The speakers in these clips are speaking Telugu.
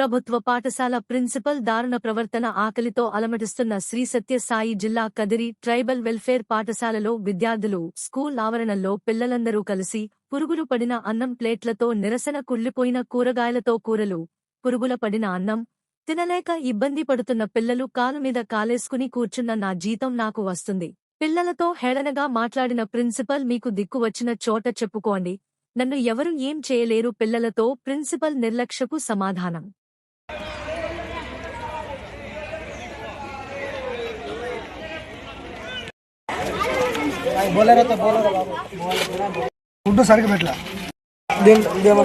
ప్రభుత్వ పాఠశాల ప్రిన్సిపల్ దారుణ ప్రవర్తన ఆకలితో అలమటిస్తున్న శ్రీ సత్యసాయి జిల్లా కదిరి ట్రైబల్ వెల్ఫేర్ పాఠశాలలో విద్యార్థులు స్కూల్ ఆవరణలో పిల్లలందరూ కలిసి పురుగులు పడిన అన్నం ప్లేట్లతో నిరసన కుళ్ళిపోయిన కూరగాయలతో కూరలు. పురుగుల పడిన అన్నం తినలేక ఇబ్బంది పడుతున్న పిల్లలు కాలు మీద కాలేసుకుని కూర్చున్న నా జీతం నాకు వస్తుంది. పిల్లలతో హేళనగా మాట్లాడిన ప్రిన్సిపల్ మీకు దిక్కు వచ్చిన చోట చెప్పుకోండి. నన్ను ఎవరు ఏం చేయలేరు పిల్లలతో ప్రిన్సిపల్ నిర్లక్ష్యపు సమాధానం. బోలర్ ఫుడ్ సరిగ్గా పెట్టలా? దీంట్లో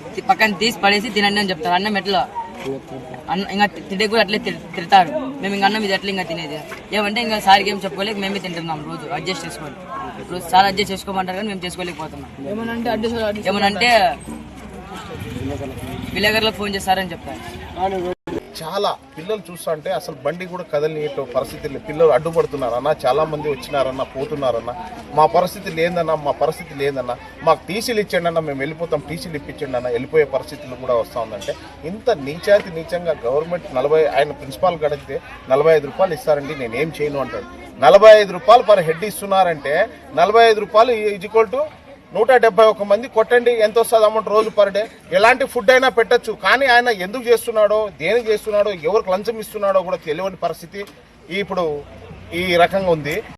పక్కన తీసి పడేసి తినండి అని చెప్తారు. అన్నం ఎట్లా? అన్న ఇంకా తింటే కూడా అట్లే తిడతారు. మేము ఇంకా అన్నం ఇది ఎట్లా ఇంకా తినేది ఏమంటే ఇంకా సార్కి ఏం చెప్పుకోలేక మేమే తింటున్నాం రోజు. అడ్జస్ట్ చేసుకోవాలి. ఇప్పుడు సార్ అడ్జస్ట్ చేసుకోమంటారు కానీ మేము చేసుకోలేకపోతున్నాం. ఏమనంటే విలేకరులకు ఫోన్ చేస్తారని చెప్తారు. చాలా పిల్లలు చూస్తుంటే అసలు బండి కూడా కదలనియటం పరిస్థితులు పిల్లలు అడ్డుపడుతున్నారన్నా చాలా మంది వచ్చినారన్నా పోతున్నారన్నా. మా పరిస్థితి లేదన్నా మా పరిస్థితి లేదన్నా. మాకు టీసీలు ఇచ్చండి అన్న మేము వెళ్ళిపోతాం. టీసీలు ఇప్పించండి అన్న వెళ్ళిపోయే పరిస్థితులు కూడా వస్తూ ఉందంటే ఇంత నీచాతి నీచంగా గవర్నమెంట్ నలభై ఆయన ప్రిన్సిపాల్ గడిగితే నలభై ఐదు రూపాయలు ఇస్తారండి నేను ఏం చేయను అంటాడు. నలభై ఐదు రూపాయలు పర్ హెడ్ ఇస్తున్నారంటే నలభై ఐదు రూపాయలు ఈజ్ ఈక్వల్ టు నూట డెబ్బై ఒక మంది కొట్టండి ఎంత వస్తుంది అమౌంట్ రోజు పర్ డే? ఎలాంటి ఫుడ్ అయినా పెట్టచ్చు. కానీ ఆయన ఎందుకు చేస్తున్నాడో దేనికి చేస్తున్నాడో ఎవరికి లంచం ఇస్తున్నాడో కూడా తెలియని పరిస్థితి. ఇప్పుడు ఈ రకంగా ఉంది.